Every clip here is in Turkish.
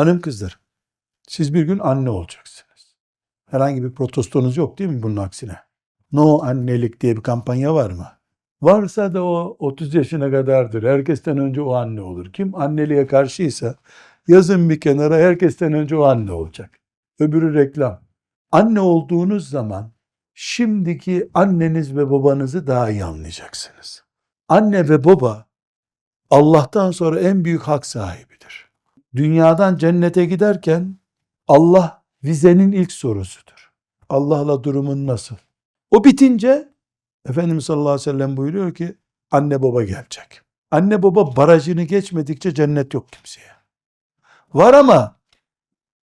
Hanım kızlar, siz bir gün anne olacaksınız. Herhangi bir protestonuz yok değil mi bunun aksine? No annelik diye bir kampanya var mı? Varsa da o 30 yaşına kadardır. Herkesten önce o anne olur. Kim anneliğe karşıysa yazın bir kenara herkesten önce o anne olacak. Öbürü reklam. Anne olduğunuz zaman şimdiki anneniz ve babanızı daha iyi anlayacaksınız. Anne ve baba Allah'tan sonra en büyük hak sahibidir. Dünyadan cennete giderken Allah vizenin ilk sorusudur. Allah'la durumun nasıl? O bitince Efendimiz sallallahu aleyhi ve sellem buyuruyor ki anne baba gelecek. Anne baba barajını geçmedikçe cennet yok kimseye. Var ama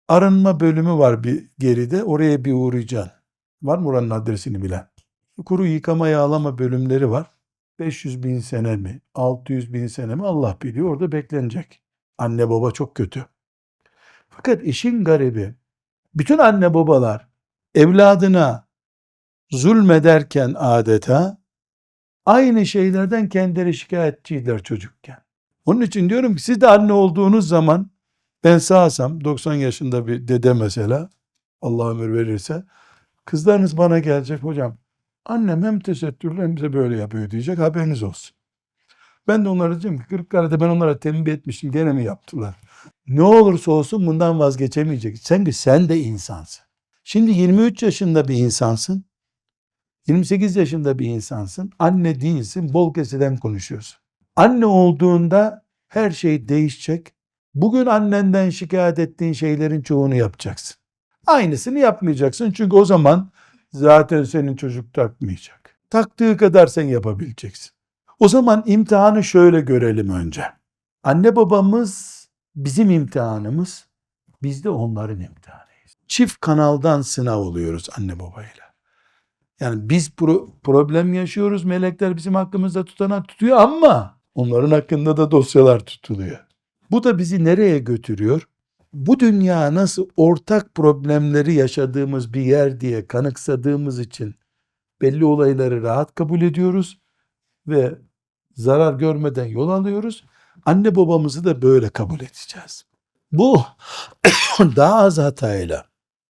arınma bölümü var bir geride. Oraya bir uğrayacaksın. Var mı oranın adresini bilen? Kuru yıkama yağlama bölümleri var. 500 bin sene mi? 600 bin sene mi? Allah biliyor. Orada beklenecek. Anne baba çok kötü. Fakat işin garibi bütün anne babalar evladına zulmederken adeta aynı şeylerden kendileri şikayetçiydiler çocukken. Onun için diyorum ki siz de anne olduğunuz zaman ben sağsam 90 yaşında bir dede mesela Allah ömür verirse kızlarınız bana gelecek hocam annem hem tesettürlü hem de böyle yapıyor diyecek haberiniz olsun. Ben de onlara diyeceğim ki Kırıkkale'de ben onlara tembih etmiştim gene mi yaptılar? Ne olursa olsun bundan vazgeçemeyecek. Çünkü sen de insansın. Şimdi 23 yaşında bir insansın. 28 yaşında bir insansın. Anne değilsin. Bol keseden konuşuyorsun. Anne olduğunda her şey değişecek. Bugün annenden şikayet ettiğin şeylerin çoğunu yapacaksın. Aynısını yapmayacaksın. Çünkü o zaman zaten senin çocuk takmayacak. Taktığı kadar sen yapabileceksin. O zaman imtihanı şöyle görelim önce. Anne babamız bizim imtihanımız, biz de onların imtihanıyız. Çift kanaldan sınav oluyoruz anne babayla. Yani biz pro- problem yaşıyoruz, melekler bizim hakkımızda tutanak tutuyor ama onların hakkında da dosyalar tutuluyor. Bu da bizi nereye götürüyor? Bu dünya nasıl ortak problemleri yaşadığımız bir yer diye kanıksadığımız için belli olayları rahat kabul ediyoruz ve zarar görmeden yol alıyoruz. Anne babamızı da böyle kabul edeceğiz. Bu daha az hatayla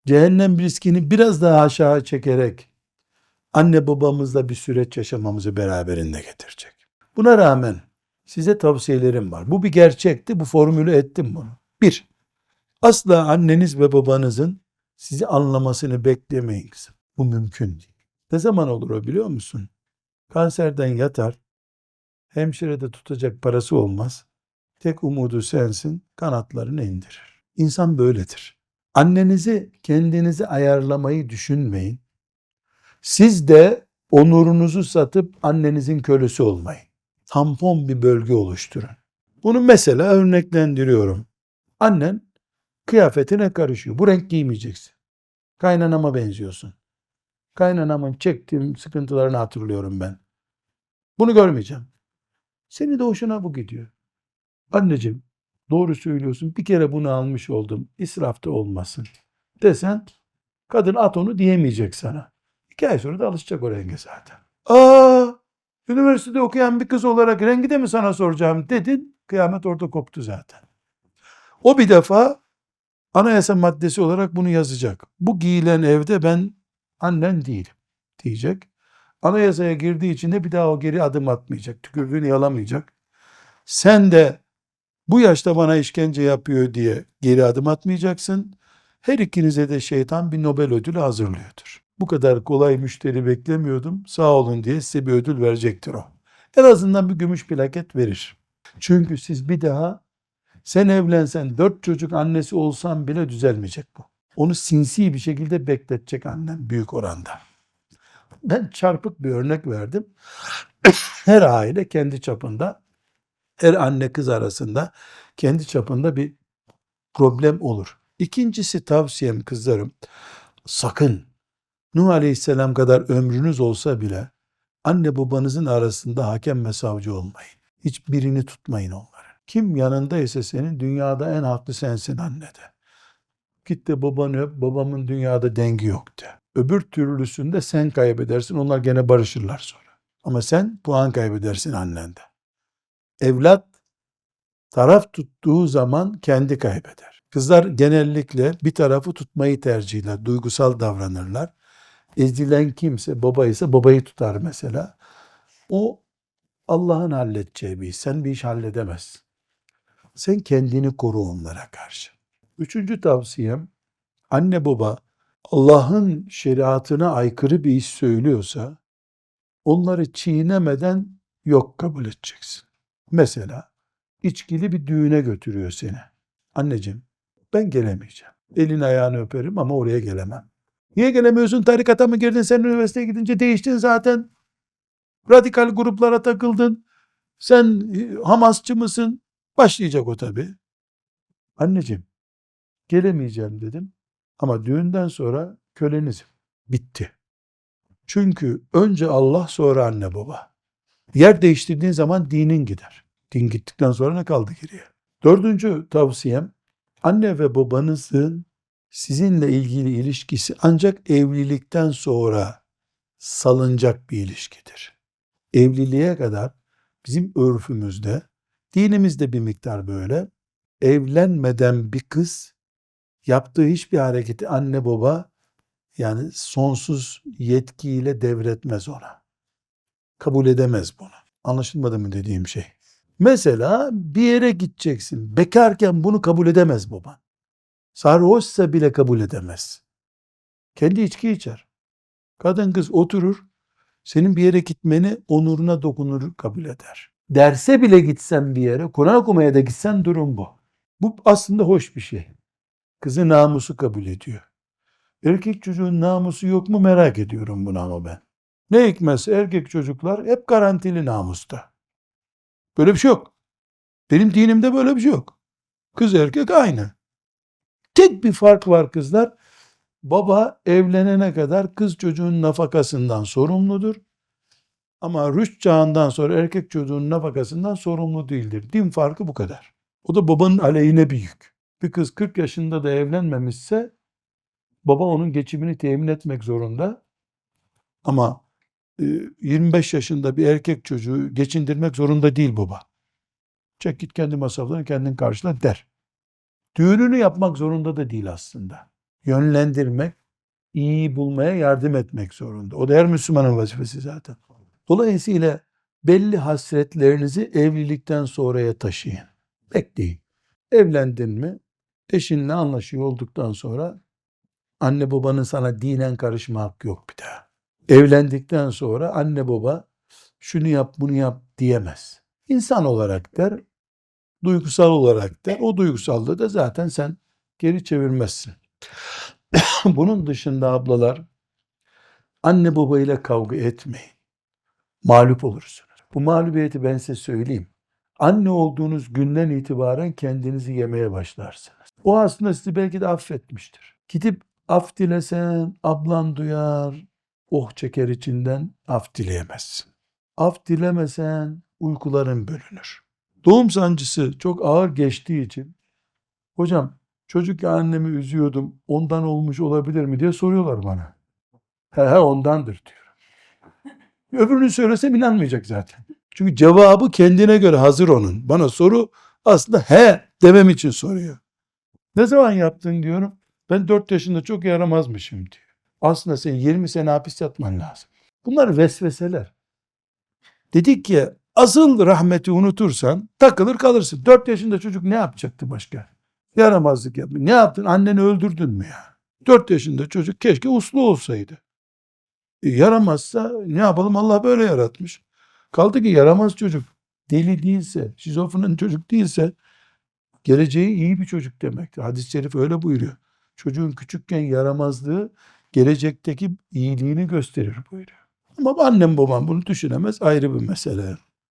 cehennem riskini biraz daha aşağı çekerek anne babamızla bir süreç yaşamamızı beraberinde getirecek. Buna rağmen size tavsiyelerim var. Bu bir gerçekti. Bu formülü ettim bunu. Bir, asla anneniz ve babanızın sizi anlamasını beklemeyin kızım. Bu mümkün değil. Ne zaman olur o biliyor musun? Kanserden yatar, hemşirede tutacak parası olmaz. Tek umudu sensin, kanatlarını indirir. İnsan böyledir. Annenizi kendinizi ayarlamayı düşünmeyin. Siz de onurunuzu satıp annenizin kölesi olmayın. Tampon bir bölge oluşturun. Bunu mesela örneklendiriyorum. Annen kıyafetine karışıyor. Bu renk giymeyeceksin. Kaynanama benziyorsun. Kaynanamın çektiğim sıkıntılarını hatırlıyorum ben. Bunu görmeyeceğim. Seni de hoşuna bu gidiyor. Anneciğim doğru söylüyorsun. Bir kere bunu almış oldum. İsrafta olmasın. Desen kadın at onu diyemeyecek sana. İki ay sonra da alışacak o renge zaten. Aa, üniversitede okuyan bir kız olarak rengi de mi sana soracağım dedin. Kıyamet orada koptu zaten. O bir defa anayasa maddesi olarak bunu yazacak. Bu giyilen evde ben annen değilim diyecek. Anayasaya girdiği için de bir daha o geri adım atmayacak. Tükürdüğünü yalamayacak. Sen de bu yaşta bana işkence yapıyor diye geri adım atmayacaksın. Her ikinize de şeytan bir Nobel ödülü hazırlıyordur. Bu kadar kolay müşteri beklemiyordum. Sağ olun diye size bir ödül verecektir o. En azından bir gümüş plaket verir. Çünkü siz bir daha sen evlensen dört çocuk annesi olsan bile düzelmeyecek bu. Onu sinsi bir şekilde bekletecek annem büyük oranda. Ben çarpık bir örnek verdim. Her aile kendi çapında, her anne kız arasında kendi çapında bir problem olur. İkincisi tavsiyem kızlarım, sakın Nuh Aleyhisselam kadar ömrünüz olsa bile anne babanızın arasında hakem ve savcı olmayın. Hiçbirini tutmayın onların. Kim yanındaysa senin dünyada en haklı sensin anne de. Git de babanı babamın dünyada dengi yok de. Öbür türlüsünde sen kaybedersin, onlar gene barışırlar sonra. Ama sen puan kaybedersin annende. Evlat taraf tuttuğu zaman kendi kaybeder. Kızlar genellikle bir tarafı tutmayı tercih eder. Duygusal davranırlar. Ezilen kimse baba ise babayı tutar mesela. O Allah'ın halledeceği bir iş. Sen bir iş halledemezsin. Sen kendini koru onlara karşı. Üçüncü tavsiyem anne baba Allah'ın şeriatına aykırı bir iş söylüyorsa onları çiğnemeden yok kabul edeceksin. Mesela içkili bir düğüne götürüyor seni. Anneciğim ben gelemeyeceğim. Elin ayağını öperim ama oraya gelemem. Niye gelemiyorsun? Tarikata mı girdin? Sen üniversiteye gidince değiştin zaten. Radikal gruplara takıldın. Sen e, Hamasçı mısın? Başlayacak o tabii. Anneciğim gelemeyeceğim dedim. Ama düğünden sonra kölenizim. Bitti. Çünkü önce Allah sonra anne baba. Yer değiştirdiğin zaman dinin gider. Din gittikten sonra ne kaldı geriye? Dördüncü tavsiyem anne ve babanızın sizinle ilgili ilişkisi ancak evlilikten sonra salınacak bir ilişkidir. Evliliğe kadar bizim örfümüzde, dinimizde bir miktar böyle, evlenmeden bir kız yaptığı hiçbir hareketi anne baba yani sonsuz yetkiyle devretmez ona. Kabul edemez bunu. Anlaşılmadı mı dediğim şey? Mesela bir yere gideceksin. Bekarken bunu kabul edemez baban. Sarhoşsa bile kabul edemez. Kendi içki içer. Kadın kız oturur. Senin bir yere gitmeni onuruna dokunur kabul eder. Derse bile gitsen bir yere, Kur'an okumaya da gitsen durum bu. Bu aslında hoş bir şey. Kızı namusu kabul ediyor. Erkek çocuğun namusu yok mu merak ediyorum bunu ama ben. Ne hikmetse erkek çocuklar hep garantili namusta. Böyle bir şey yok. Benim dinimde böyle bir şey yok. Kız erkek aynı. Tek bir fark var kızlar. Baba evlenene kadar kız çocuğun nafakasından sorumludur. Ama rüşt çağından sonra erkek çocuğun nafakasından sorumlu değildir. Din farkı bu kadar. O da babanın aleyhine bir yük. Bir kız 40 yaşında da evlenmemişse baba onun geçimini temin etmek zorunda. Ama e, 25 yaşında bir erkek çocuğu geçindirmek zorunda değil baba. Çek git kendi masraflarını kendin karşıla der. Düğününü yapmak zorunda da değil aslında. Yönlendirmek, iyi bulmaya yardım etmek zorunda. O da her Müslümanın vazifesi zaten. Dolayısıyla belli hasretlerinizi evlilikten sonraya taşıyın. Bekleyin. Evlendin mi, eşinle anlaşıyor olduktan sonra anne babanın sana dinen karışma hakkı yok bir daha. Evlendikten sonra anne baba şunu yap bunu yap diyemez. İnsan olarak der, duygusal olarak der. O duygusalda da zaten sen geri çevirmezsin. Bunun dışında ablalar anne babayla kavga etmeyin. Mağlup olursunuz. Bu mağlubiyeti ben size söyleyeyim. Anne olduğunuz günden itibaren kendinizi yemeye başlarsınız. O aslında sizi belki de affetmiştir. Gidip af dilesen ablan duyar, oh çeker içinden af dileyemezsin. Af dilemesen uykuların bölünür. Doğum sancısı çok ağır geçtiği için hocam çocuk annemi üzüyordum ondan olmuş olabilir mi diye soruyorlar bana. He he ondandır diyorum. Öbürünü söylesem inanmayacak zaten. Çünkü cevabı kendine göre hazır onun. Bana soru aslında he demem için soruyor. Ne zaman yaptın diyorum. Ben 4 yaşında çok yaramazmışım diyor. Aslında sen 20 sene hapis yatman lazım. Bunlar vesveseler. Dedik ki asıl rahmeti unutursan takılır kalırsın. 4 yaşında çocuk ne yapacaktı başka? Yaramazlık yapmış. Ne yaptın? Anneni öldürdün mü ya? 4 yaşında çocuk keşke uslu olsaydı. E, yaramazsa ne yapalım Allah böyle yaratmış. Kaldı ki yaramaz çocuk deli değilse, şizofren çocuk değilse geleceği iyi bir çocuk demektir. Hadis-i şerif öyle buyuruyor. Çocuğun küçükken yaramazlığı gelecekteki iyiliğini gösterir buyuruyor. Ama annem babam bunu düşünemez ayrı bir mesele.